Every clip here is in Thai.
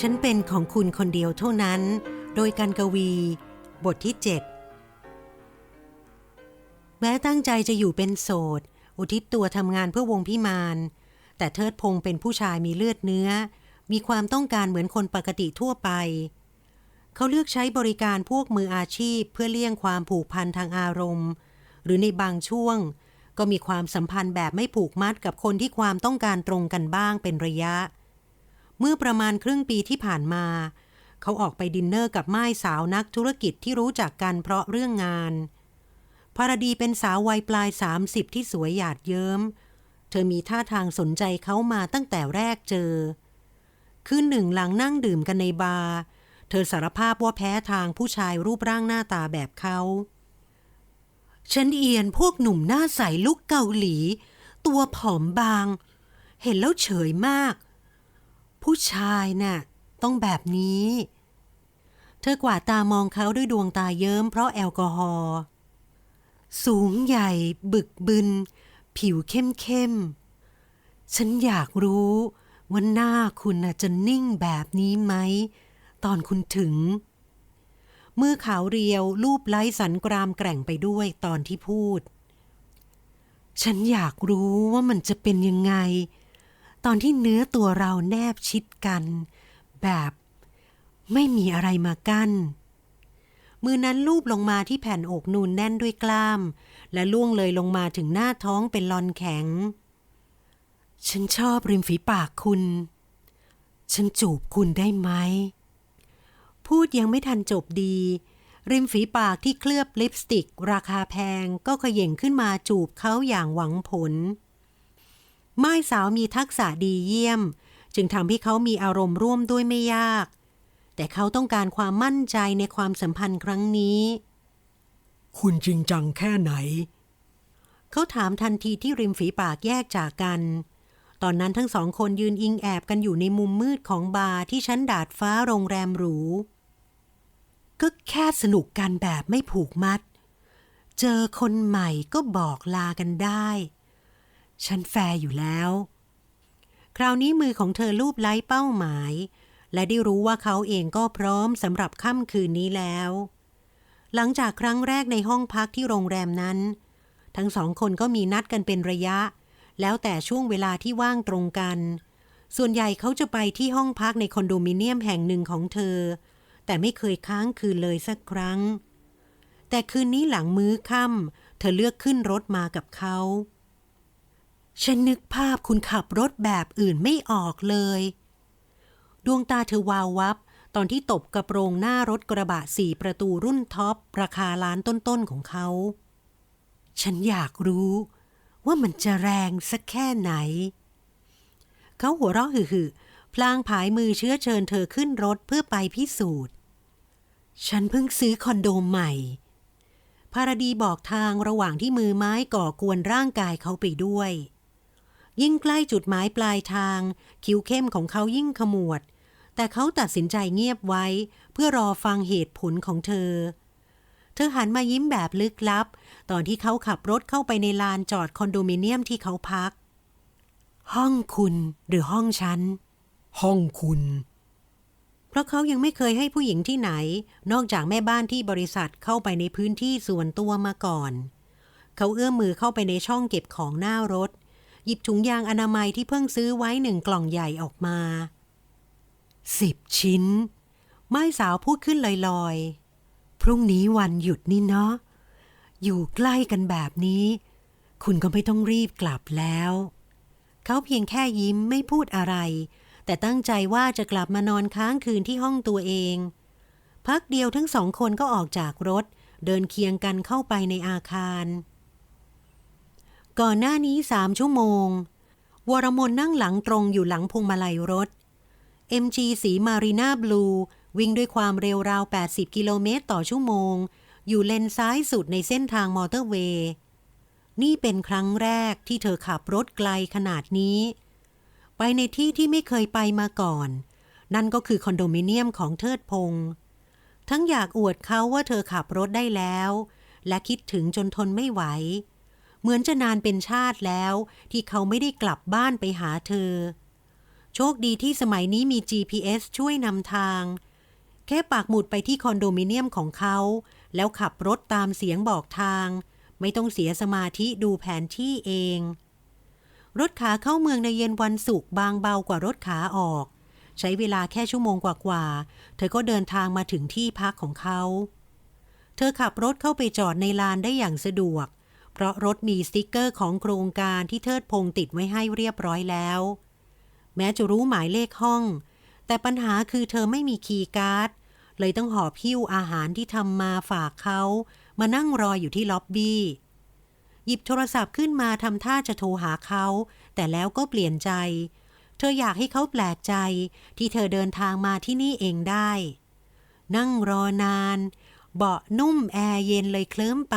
ฉันเป็นของคุณคนเดียวเท่านั้น โดยการกวี บทที่ 7 แม้ตั้งใจจะอยู่เป็นโสด อุทิศตัวทำงานเพื่อวงพิมานแต่เทิดพงเป็นผู้ชายมีเลือดเนื้อ มีความต้องการเหมือนคนปกติทั่วไป เขาเลือกใช้บริการพวกมืออาชีพเพื่อเลี่ยงความผูกพันทางอารมณ์ หรือในบางช่วง ก็มีความสัมพันธ์แบบไม่ผูกมัดกับคนที่ความต้องการตรงกันบ้างเป็นระยะเเมื่อประมาณครึ่งปีที่ผ่านมา เขาออกไปดินเนอร์กับม่ายสาวนักธุรกิจที่รู้จักกันเพราะเรื่องงานพารดีเป็นสาววัยปลาย 30 ที่สวยหยาดเยิ้ม เธอมีท่าทางสนใจเขามาตั้งแต่แรกเจอ คืนหนึ่งหลังนั่งดื่มกันในบาร์ เธอสารภาพว่าแพ้ทางผู้ชายรูปร่างหน้าตาแบบเขาฉันเอียนพวกหนุ่มหน้าใสลุกเกาหลี ตัวผอมบาง เห็นแล้วเฉยมาก ผู้ชายน่ะต้องแบบนี้ เธอกวาดตามองเขาด้วยดวงตาเยิ้มเพราะแอลกอฮอล์สูงใหญ่บึกบึน ผิวเข้มเข้มฉันอยากรู้ว่าหน้าคุณนะจะนิ่งแบบนี้ไหม ตอนคุณถึง มือขาวเรียวรูปไล้สันกรามแกร่งไปด้วยตอนที่พูด ฉันอยากรู้ว่ามันจะเป็นยังไง ตอนที่เนื้อตัวเราแนบชิดกัน แบบไม่มีอะไรมากั้น มือนั้นลูบลงมาที่แผ่นอกนูนแน่นด้วยกล้าม และล่วงเลยลงมาถึงหน้าท้องเป็นลอนแข็ง ฉันชอบริมฝีปากคุณ ฉันจูบคุณได้ไหม พูดยังไม่ทันจบดี ริมฝีปากที่เคลือบลิปสติก ราคาแพงก็ขย่งขึ้นมาจูบเขาอย่างหวังผล ไม้สาวมีทักษะดีเยี่ยม จึงทำให้เขามีอารมณ์ร่วมด้วยไม่ยาก แต่เขาต้องการความมั่นใจในความสัมพันธ์ครั้งนี้ คุณจริงจังแค่ไหน เขาถามทันทีที่ริมฝีปากแยกจากกัน ตอนนั้นทั้งสองคนยืนอิงแอบกันอยู่ในมุมมืดของบาร์ที่ชั้นดาดฟ้าโรงแรมหรู ก็แค่สนุกกันแบบไม่ผูกมัด เจอคนใหม่ก็บอกลากันได้ ฉันแฟร์อยู่แล้ว คราวนี้มือของเธอลูบไล้เป้าหมาย และได้รู้ว่าเขาเองก็พร้อมสำหรับค่ำคืนนี้แล้ว หลังจากครั้งแรกในห้องพักที่โรงแรมนั้น ทั้งสองคนก็มีนัดกันเป็นระยะ แล้วแต่ช่วงเวลาที่ว่างตรงกัน ส่วนใหญ่เขาจะไปที่ห้องพักในคอนโดมิเนียมแห่งหนึ่งของเธอ แต่ไม่เคยค้างคืนเลยสักครั้ง แต่คืนนี้หลังมื้อค่ำเธอเลือกขึ้นรถมากับเขา ฉันนึกภาพคุณขับรถแบบอื่นไม่ออกเลย ดวงตาเธอวาววับ ตอนที่ตบกระโปรงหน้ารถกระบะสี่ประตูรุ่นท็อป ราคาล้านต้นๆของเขา ฉันอยากรู้ว่ามันจะแรงสักแค่ไหน เขาหัวเราะหึ่ๆพลางผายมือเชื้อเชิญเธอขึ้นรถเพื่อไปพิสูจน์ ฉันเพิ่งซื้อคอนโดใหม่พารดีบอกทางระหว่างที่มือไม้ก่อกวนร่างกายเขาไปด้วย ยิ่งใกล้จุดหมายปลายทาง คิ้วเข้มของเขายิ่งขมวด แต่เขาตัดสินใจเงียบไว้ เพื่อรอฟังเหตุผลของเธอ เธอหันมายิ้มแบบลึกลับ ตอนที่เขาขับรถเข้าไปในลานจอดคอนโดมิเนียมที่เขาพัก ห้องคุณหรือห้องฉัน ห้องคุณ เพราะเขายังไม่เคยให้ผู้หญิงที่ไหน นอกจากแม่บ้านที่บริษัทเข้าไปในพื้นที่ส่วนตัวมาก่อน เขาเอื้อมมือเข้าไปในช่องเก็บของหน้ารถ หยิบถุงยางอนามัยที่เพิ่งซื้อไว้หนึ่งกล่องใหญ่ออกมาสิบชิ้น ไม้สาวพูดขึ้นลอยๆ พรุ่งนี้วันหยุดนี่เนาะ อยู่ใกล้กันแบบนี้ คุณก็ไม่ต้องรีบกลับแล้ว เขาเพียงแค่ยิ้มไม่พูดอะไร แต่ตั้งใจว่าจะกลับมานอนค้างคืนที่ห้องตัวเอง พักเดียวทั้งสองคนก็ออกจากรถ เดินเคียงกันเข้าไปในอาคาร ก่อนหน้านี้สามชั่วโมง วรมนนั่งหลังตรงอยู่หลังพวงมาลัยรถ MG สีมารีนาบลู วิ่งด้วยความเร็วราว 80 กิโลเมตรต่อชั่วโมง อยู่เลนซ้ายสุดในเส้นทางมอเตอร์เวย์ นี่เป็นครั้งแรกที่เธอขับรถไกลขนาดนี้ ไปในที่ที่ไม่เคยไปมาก่อน นั่นก็คือคอนโดมิเนียมของเทิดพงษ์ทั้งอยากอวดเขาว่าเธอขับรถได้แล้ว และคิดถึงจนทนไม่ไหว เหมือนจะนานเป็นชาติแล้ว ที่เขาไม่ได้กลับบ้านไปหาเธอ โชคดีที่สมัยนี้มี GPS ช่วยนำทาง แค่ปากหมุดไปที่คอนโดมิเนียมของเขา แล้วขับรถตามเสียงบอกทาง ไม่ต้องเสียสมาธิดูแผนที่เอง รถขาเข้าเมืองในเย็นวันศุกร์บางเบากว่ารถขาออก ใช้เวลาแค่ชั่วโมงกว่าๆ เธอก็เดินทางมาถึงที่พักของเขา เธอขับรถเข้าไปจอดในลานได้อย่างสะดวกเพราะรถมีสติกเกอร์ของโครงการที่เทิดพงติดไว้ให้เรียบร้อยแล้ว แม้จะรู้หมายเลขห้อง แต่ปัญหาคือเธอไม่มีคีย์การ์ด เลยต้องหอบหิ้วอาหารที่ทำมาฝากเขา มานั่งรออยู่ที่ล็อบบี้ หยิบโทรศัพท์ขึ้นมาทำท่าจะโทรหาเขา แต่แล้วก็เปลี่ยนใจ เธออยากให้เขาแปลกใจ ที่เธอเดินทางมาที่นี่เองได้ นั่งรอนาน เบาะนุ่มแอร์เย็นเลยเคลิ้มไป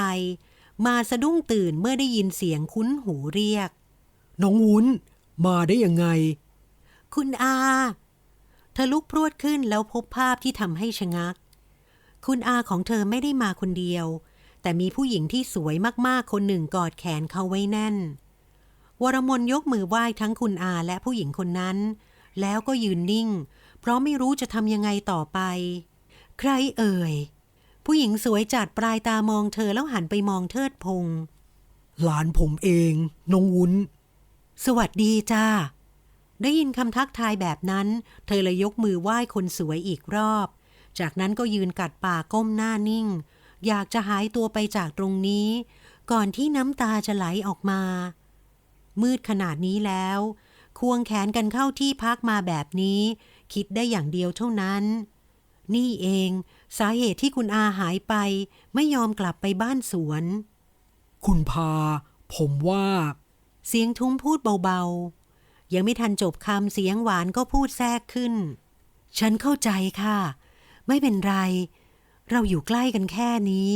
มาสะดุ้งตื่นเมื่อได้ยินเสียงคุ้นหูเรียก น้องวุ้น มาได้ยังไง คุณอา เธอลุกพรวดขึ้นแล้วพบภาพที่ทำให้ชะงัก คุณอาของเธอไม่ได้มาคนเดียว แต่มีผู้หญิงที่สวยมากๆ คนหนึ่งกอดแขนเขาไว้แน่น วรมนยกมือไหว้ทั้งคุณอาและผู้หญิงคนนั้น แล้วก็ยืนนิ่ง เพราะไม่รู้จะทำยังไงต่อไป ใครเอ่ย ผู้หญิงสวยจัดปลายตามองเธอแล้วหันไปมองเทิดพงษ์หลานผมเองน้องวุ้น สวัสดีจ้า ได้ยินคำทักทายแบบนั้น เธอเลยยกมือไหว้คนสวยอีกรอบ จากนั้นก็ยืนกัดปากก้มหน้านิ่ง อยากจะหายตัวไปจากตรงนี้ ก่อนที่น้ำตาจะไหลออกมา มืดขนาดนี้แล้ว ควงแขนกันเข้าที่พักมาแบบนี้ คิดได้อย่างเดียวเท่านั้น นี่เอง สาเหตุที่คุณอาหายไปไม่ยอมกลับไปบ้านสวน คุณพา ผมว่า เสียงทุ้มพูดเบาๆ ยังไม่ทันจบคำเสียงหวานก็พูดแทรกขึ้น ฉันเข้าใจค่ะ ไม่เป็นไร เราอยู่ใกล้กันแค่นี้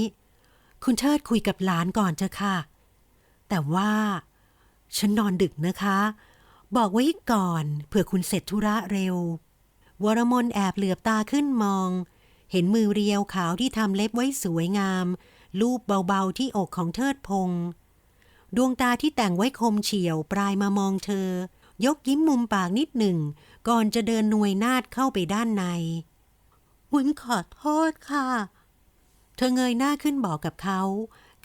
คุณเทิดคุยกับหลานก่อนเถอะค่ะ แต่ว่า ฉันนอนดึกนะคะ บอกไว้ก่อนเผื่อคุณเสร็จธุระเร็ว วรมนแอบเหลือบตาขึ้นมอง เห็นมือเรียวขาวที่ทำเล็บไว้สวยงาม ลูบเบาๆที่อกของเทิดพงษ์ดวงตาที่แต่งไว้คมเฉียวปลายมามองเธอ ยกยิ้มมุมปากนิดหนึ่ง ก่อนจะเดินหน่วยนาดเข้าไปด้านในวุ้นขอโทษค่ะ เธอเงยหน้าขึ้นบอกกับเขา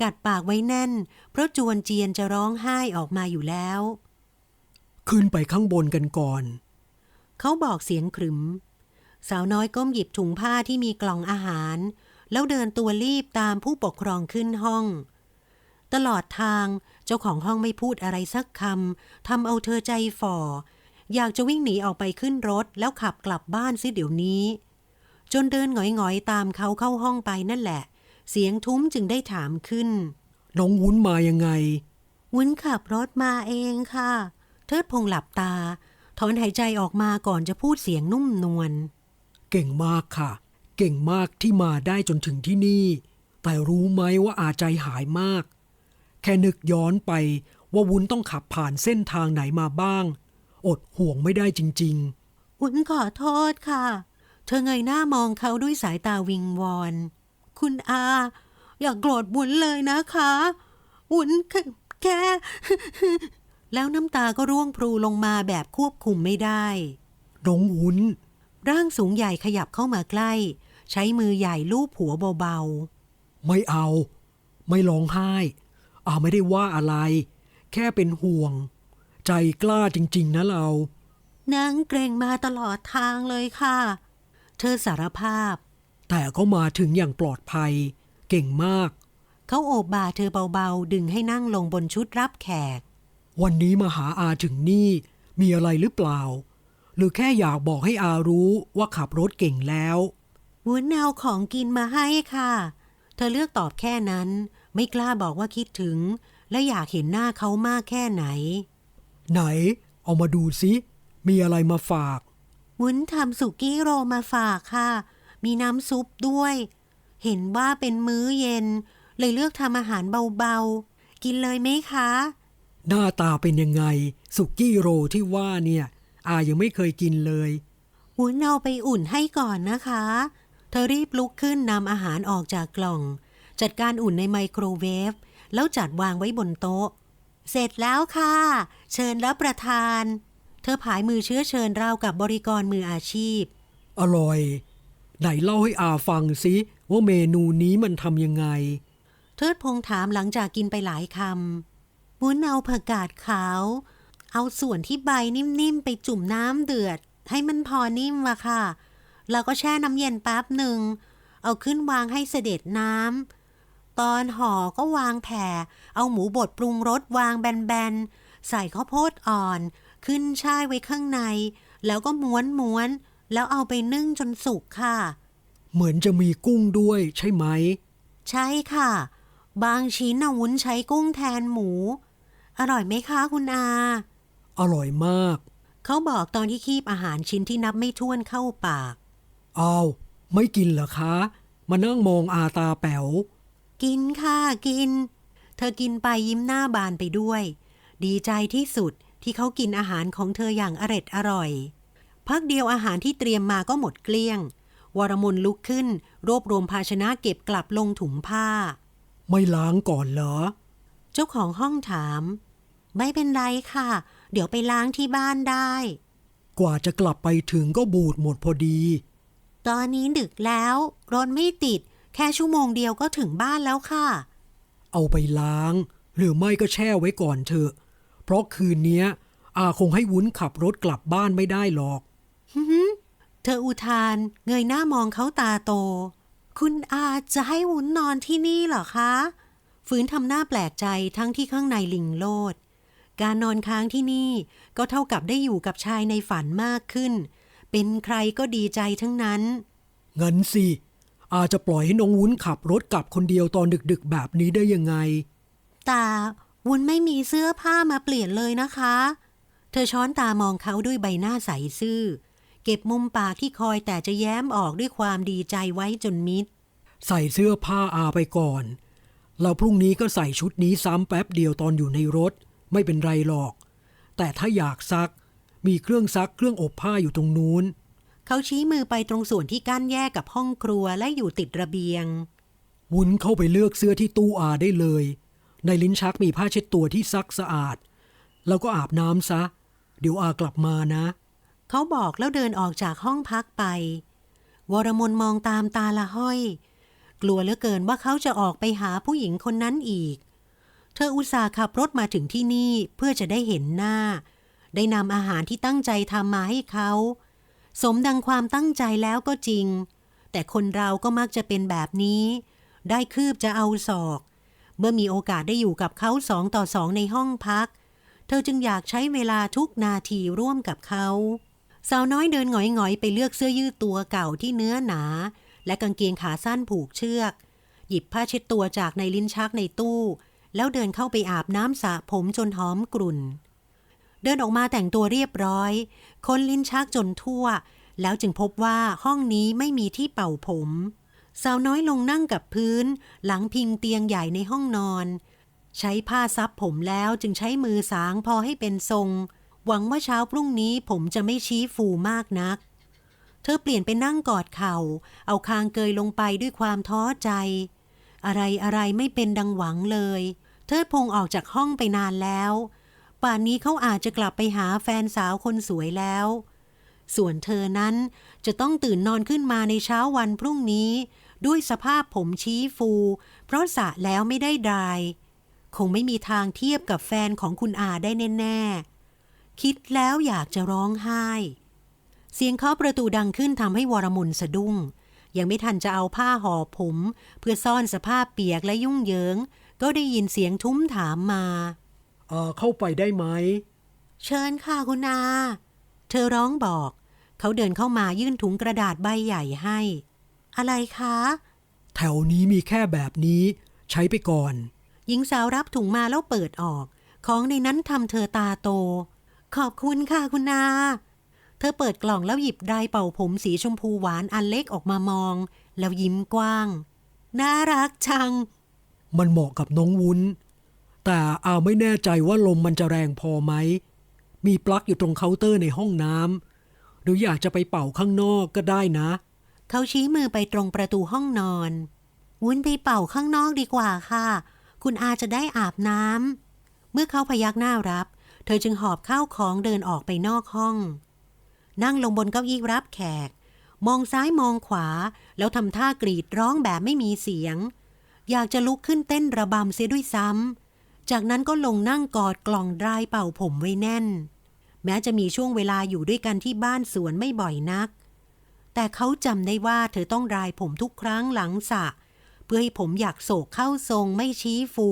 กัดปากไว้แน่น เพราะจวนเจียนจะร้องไห้ออกมาอยู่แล้ว ขึ้นไปข้างบนกันก่อน เขาบอกเสียงขรึม สาวน้อยก้มหยิบถุงผ้าที่มีกล่องอาหาร แล้วเดินตัวรีบตามผู้ปกครองขึ้นห้อง ตลอดทางเจ้าของห้องไม่พูดอะไรสักคำทำเอาเธอใจฝ่อ อยากจะวิ่งหนีออกไปขึ้นรถแล้วขับกลับบ้านซิเดี๋ยวนี้ จนเดินหงอยๆตามเขาเข้าห้องไปนั่นแหละ เสียงทุ้มจึงได้ถามขึ้น น้องวุ้นมายังไง วุ้นขับรถมาเองค่ะ เทิดพงษ์หลับตา ถอนหายใจออกมาก่อนจะพูดเสียงนุ่มนวล เก่งมากค่ะ เก่งมากที่มาได้จนถึงที่นี่ แต่รู้ไหมว่าอาใจหายมาก แค่นึกย้อนไปว่าวุ้นต้องขับผ่านเส้นทางไหนมาบ้าง อดห่วงไม่ได้จริงวุ้นขอโทษค่ะ เธอเงยหน้ามองเขาด้วยสายตาวิงวอน คุณอา อย่ากโกรธวุ้นเลยนะคะ วุ้นแค่แค่แล้วน้ำตาก็ร่วงพรูลงมาแบบควบคุมไม่ได้ๆน้องวุ้น ร่างสูงใหญ่ขยับเข้ามาใกล้ ใช้มือใหญ่ลูบหัวเบาไม่เอา ไม่ร้องไห้อาไม่ได้ว่าอะไร แค่เป็นห่วง ใจกล้าจริง ๆ นะเราๆนางเกรงมาตลอดทางเลยค่ะ เธอสารภาพ แต่ก็มาถึงอย่างปลอดภัย เก่งมาก เขาโอบบ่าเธอเบาๆ ดึงให้นั่งลงบนชุดรับแขก วันนี้มาหาอาถึงนี่ มีอะไรหรือเปล่า หรือแค่อยากบอกให้อารู้ว่าขับรถเก่งแล้ววุ้นเอาของกินมาให้ค่ะ เธอเลือกตอบแค่นั้น ไม่กล้าบอกว่าคิดถึง และอยากเห็นหน้าเขามากแค่ไหน ไหน เอามาดูสิ มีอะไรมาฝากวุ้นทำสุกี้โรมาฝากค่ะ มีน้ำซุปด้วย เห็นว่าเป็นมื้อเย็น เลยเลือกทำอาหารเบาๆ กินเลยไหมคะ หน้าตาเป็นยังไง สุกี้โรที่ว่าเนี่ย อายังไม่เคยกินเลยวุ้นเอาไปอุ่นให้ก่อนนะคะ เธอรีบลุกขึ้นนำอาหารออกจากกล่อง จัดการอุ่นในไมโครเวฟ แล้วจัดวางไว้บนโต๊ะ เสร็จแล้วค่ะ เชิญรับประทานธอผายมือเชื้อเชิญราวกับบริกรมืออาชีพ อร่อย ไหนเล่าให้อาฟังสิว่าเมนูนี้มันทำยังไง เทิดพงษ์ถามหลังจากกินไปหลายคำวุ้นเอาผักกาดขาว เอาส่วนที่ใบนิ่มๆ ไปจุ่มน้ำเดือด ให้มันพอนิ่มอะค่ะ แล้วก็แช่น้ำเย็นแป๊บหนึ่ง เอาขึ้นวางให้เสด็จน้ำ ตอนห่อก็วางแผ่ เอาหมูบดปรุงรสวางแบนๆ ใส่ข้าวโพดอ่อน ขึ้นช่ายไว้ข้างใน แล้วก็ม้วนๆ แล้วเอาไปนึ่งจนสุกค่ะ เหมือนจะมีกุ้งด้วยใช่ไหม ใช่ค่ะ บางชิ้นน่ะวุ้นใช้กุ้งแทนหมู อร่อยไหมคะคุณอา อร่อยมาก เขาบอกตอนที่คีบอาหารชิ้นที่นับไม่ถ้วนเข้าปาก อ้าว ไม่กินเหรอคะ มานั่งมองอาตาแป๋ว กินค่ะกิน เธอกินไปยิ้มหน้าบานไปด้วย ดีใจที่สุดที่เขากินอาหารของเธออย่างอร็ดอร่อย พักเดียวอาหารที่เตรียมมาก็หมดเกลี้ยง วรมนลุกขึ้น รวบรวมภาชนะเก็บกลับลงถุงผ้า ไม่ล้างก่อนเหรอ เจ้าของห้องถาม ไม่เป็นไรค่ะ เดี๋ยวไปล้างที่บ้านได้ กว่าจะกลับไปถึงก็บูดหมดพอดี ตอนนี้ดึกแล้วรถไม่ติด แค่ชั่วโมงเดียวก็ถึงบ้านแล้วค่ะ เอาไปล้าง หรือไม่ก็แช่ไว้ก่อนเถอะ เพราะคืนเนี้ยอาคงให้วุ้นขับรถกลับบ้านไม่ได้หรอกเธออุทานเงยหน้ามองเขาตาโต คุณอาจะให้วุ้นนอนที่นี่เหรอคะฝืนทำหน้าแปลกใจทั้งที่ข้างในลิงโลด การนอนค้างที่นี่ก็เท่ากับได้อยู่กับชายในฝันมากขึ้น เป็นใครก็ดีใจทั้งนั้น งั้นสิ อาจะปล่อยให้น้องวุ้นขับรถกลับคนเดียวตอนดึกๆ แบบนี้ได้ยังไง แต่วุ้นไม่มีเสื้อผ้ามาเปลี่ยนเลยนะคะ เธอช้อนตามองเขาด้วยใบหน้าใสซื่อ เก็บมุมปากที่คอยแต่จะแย้มออกด้วยความดีใจไว้จนมิด ใส่เสื้อผ้าอาไปก่อนแล้วพรุ่งนี้ก็ใส่ชุดนี้ซ้ำแป๊บเดียวตอนอยู่ในรถ ไม่เป็นไรหรอก แต่ถ้าอยากซัก มีเครื่องซักเครื่องอบผ้าอยู่ตรงนู้น เขาชี้มือไปตรงส่วนที่กั้นแยกกับห้องครัวและอยู่ติดระเบียง วุ้นเข้าไปเลือกเสื้อที่ตู้อาได้เลย ในลิ้นชักมีผ้าเช็ดตัวที่ซักสะอาด แล้วก็อาบน้ำซะ เดี๋ยวอากลับมานะ เขาบอกแล้วเดินออกจากห้องพักไป วรมนมองตามตาละห้อย กลัวเหลือเกินว่าเขาจะออกไปหาผู้หญิงคนนั้นอีก เธออุตส่าห์ขับรถมาถึงที่นี่เพื่อจะได้เห็นหน้า ได้นำอาหารที่ตั้งใจทำมาให้เขา สมดังความตั้งใจแล้วก็จริง แต่คนเราก็มักจะเป็นแบบนี้ ได้คืบจะเอาศอก เมื่อมีโอกาสได้อยู่กับเขาสองต่อสองในห้องพัก เธอจึงอยากใช้เวลาทุกนาทีร่วมกับเขาสาวน้อยเดินหงอยๆ ไปเลือกเสื้อยืดตัวเก่าที่เนื้อหนา และกางเกงขาสั้นผูกเชือก หยิบผ้าเช็ดตัวจากในลิ้นชักในตู้ แล้วเดินเข้าไปอาบน้ำสระผมจนหอมกลุ่น เดินออกมาแต่งตัวเรียบร้อย ค้นลิ้นชักจนทั่ว แล้วจึงพบว่าห้องนี้ไม่มีที่เป่าผม สาวน้อยลงนั่งกับพื้น หลังพิงเตียงใหญ่ในห้องนอน ใช้ผ้าซับผมแล้วจึงใช้มือสางพอให้เป็นทรง หวังว่าเช้าพรุ่งนี้ผมจะไม่ชี้ฟูมากนัก เธอเปลี่ยนไปนั่งกอดเข่า เอาคางเกยลงไปด้วยความท้อใจอะไรอะไรไม่เป็นดังหวังเลย เทิดพงษ์ออกจากห้องไปนานแล้ว ป่านนี้เขาอาจจะกลับไปหาแฟนสาวคนสวยแล้ว ส่วนเธอนั้นจะต้องตื่นนอนขึ้นมาในเช้าวันพรุ่งนี้ ด้วยสภาพผมชี้ฟู เพราะสระแล้วไม่ได้ดราย คงไม่มีทางเทียบกับแฟนของคุณอาได้แน่ ๆ คิดแล้วอยากจะร้องไห้ เสียงเคาะประตูดังขึ้นทำให้วรมุนสะดุ้งยังไม่ทันจะเอาผ้าห่อผม เพื่อซ่อนสภาพเปียกและยุ่งเหยิง ก็ได้ยินเสียงทุ้มถามมาอาเข้าไปได้ไหม เชิญค่ะคุณอา เธอร้องบอก เขาเดินเข้ามายื่นถุงกระดาษใบใหญ่ให้ อะไรคะ แถวนี้มีแค่แบบนี้ ใช้ไปก่อน หญิงสาวรับถุงมาแล้วเปิดออก ของในนั้นทำเธอตาโต ขอบคุณค่ะคุณอา เธอเปิดกล่องแล้วหยิบไดร์เป่าผมสีชมพูหวานอันเล็กออกมามอง แล้วยิ้มกว้าง น่ารักจัง มันเหมาะกับน้องวุ้น แต่อาไม่แน่ใจว่าลมมันจะแรงพอไหม มีปลั๊กอยู่ตรงเคาน์เตอร์ในห้องน้ำหรืออยากจะไปเป่าข้างนอกก็ได้นะ เขาชี้มือไปตรงประตูห้องนอน วุ้นไปเป่าข้างนอกดีกว่าค่ะ คุณอาจะได้อาบน้ำเมื่อเขาพยักหน้ารับ เธอจึงหอบข้าวของเดินออกไปนอกห้อง นั่งลงบนเก้าอี้รับแขก มองซ้ายมองขวา แล้วทำท่ากรีดร้องแบบไม่มีเสียง อยากจะลุกขึ้นเต้นระบำเสียด้วยซ้ำ จากนั้นก็ลงนั่งกอดกล่องดรายเป่าผมไว้แน่น แม้จะมีช่วงเวลาอยู่ด้วยกันที่บ้านสวนไม่บ่อยนัก แต่เขาจำได้ว่าเธอต้องรายผมทุกครั้งหลังสระเพื่อให้ผมอยากโศกเข้าทรงไม่ชี้ฟู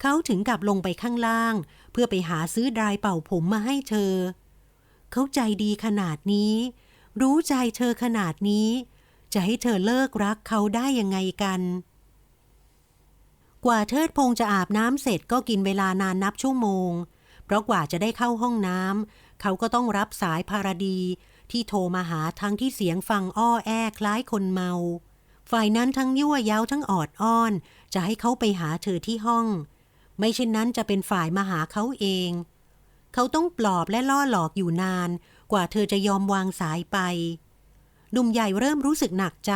เขาถึงกับลงไปข้างล่าง เพื่อไปหาซื้อดรายเป่าผมมาให้เธอ เขาใจดีขนาดนี้ รู้ใจเธอขนาดนี้ จะให้เธอเลิกรักเขาได้ยังไงกัน กว่าเทิดพงจะอาบน้ำเสร็จก็กินเวลานานนับชั่วโมง เพราะกว่าจะได้เข้าห้องน้ำเขาก็ต้องรับสายภารดี ที่โทรมาหาทั้งที่เสียงฟังอ้อแอคล้ายคนเมา ฝ่ายนั้นทั้งยั่วเย้าทั้งออดอ้อน จะให้เขาไปหาเธอที่ห้อง ไม่เช่นนั้นจะเป็นฝ่ายมาหาเขาเอง เขาต้องปลอบและล่อหลอกอยู่นาน กว่าเธอจะยอมวางสายไปหนุ่มใหญ่เริ่มรู้สึกหนักใจ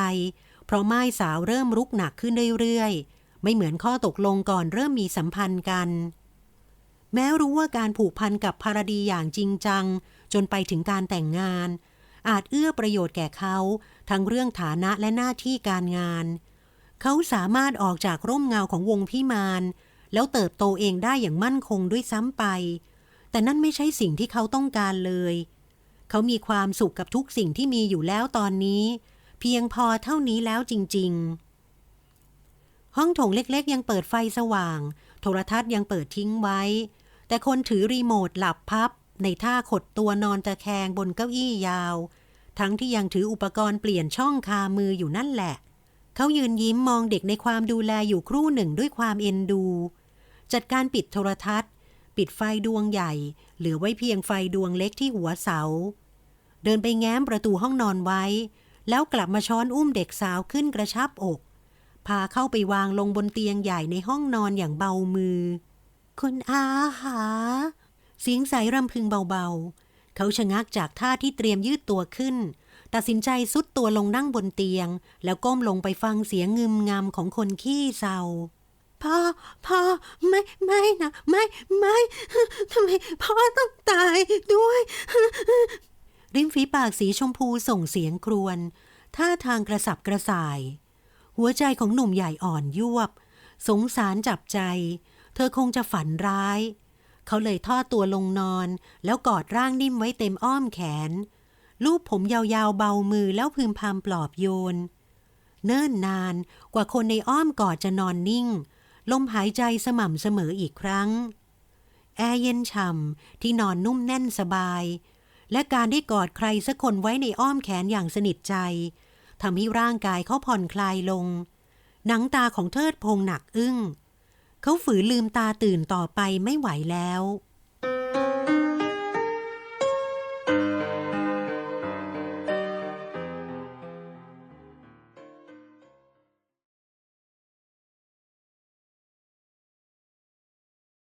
เพราะไม้สาวเริ่มรุกหนักขึ้นเรื่อยๆ ไม่เหมือนข้อตกลงก่อนเริ่มมีสัมพันธ์กัน แม้รู้ว่าการผูกพันกับภารดีอย่างจริงจัง จนไปถึงการแต่งงาน อาจเอื้อประโยชน์แก่เขา ทั้งเรื่องฐานะและหน้าที่การงาน เขาสามารถออกจากร่มเงาของวงพิมาน แล้วเติบโตเองได้อย่างมั่นคงด้วยซ้ำไป แต่นั่นไม่ใช่สิ่งที่เขาต้องการเลย เขามีความสุขกับทุกสิ่งที่มีอยู่แล้วตอนนี้ เพียงพอเท่านี้แล้วจริง ๆ ห้องโถงเล็กๆ ยังเปิดไฟสว่าง โทรทัศน์ยังเปิดทิ้งไว้ แต่คนถือรีโมทหลับพับ ในท่าขดตัวนอนตะแคงบนเก้าอี้ยาว ทั้งที่ยังถืออุปกรณ์เปลี่ยนช่องคามืออยู่นั่นแหละ เขายืนยิ้มมองเด็กในความดูแลอยู่ครู่หนึ่งด้วยความเอ็นดู จัดการปิดโทรทัศน์ ปิดไฟดวงใหญ่ เหลือไว้เพียงไฟดวงเล็กที่หัวเสา เดินไปแง้มประตูห้องนอนไว้ แล้วกลับมาช้อนอุ้มเด็กสาวขึ้นกระชับอก พาเข้าไปวางลงบนเตียงใหญ่ในห้องนอนอย่างเบามือ คุณอาหาเสียงใสรำพึงเบาๆ เขาชะงักจากท่าที่เตรียมยืดตัวขึ้น ตัดสินใจซุดตัวลงนั่งบนเตียง แล้วก้มลงไปฟังเสียงงึมงำของคนขี้เศร้าพ่อ พ่อ ไม่ ไม่นะ ไม่ ไม่ทำไมพ่อต้องตายด้วย ริมฝีปากสีชมพูส่งเสียงครวญท่าทางกระสับกระส่าย หัวใจของหนุ่มใหญ่อ่อนยวบ สงสารจับใจ เธอคงจะฝันร้าย เขาเลยทอดตัวลงนอน แล้วกอดร่างนิ่มไว้เต็มอ้อมแขน ลูบผมยาวๆเบามือแล้วพึมพำปลอบโยน เนิ่นนานกว่าคนในอ้อมกอดจะนอนนิ่ง ลมหายใจสม่ำเสมออีกครั้ง แอร์เย็นฉ่ำที่นอนนุ่มแน่นสบาย และการได้กอดใครสักคนไว้ในอ้อมแขนอย่างสนิทใจ ทำให้ร่างกายเขาผ่อนคลายลง หนังตาของเทิดพงหนักอึ้ง เขาฝืนลืมตาตื่นต่อไปไม่ไหวแล้ว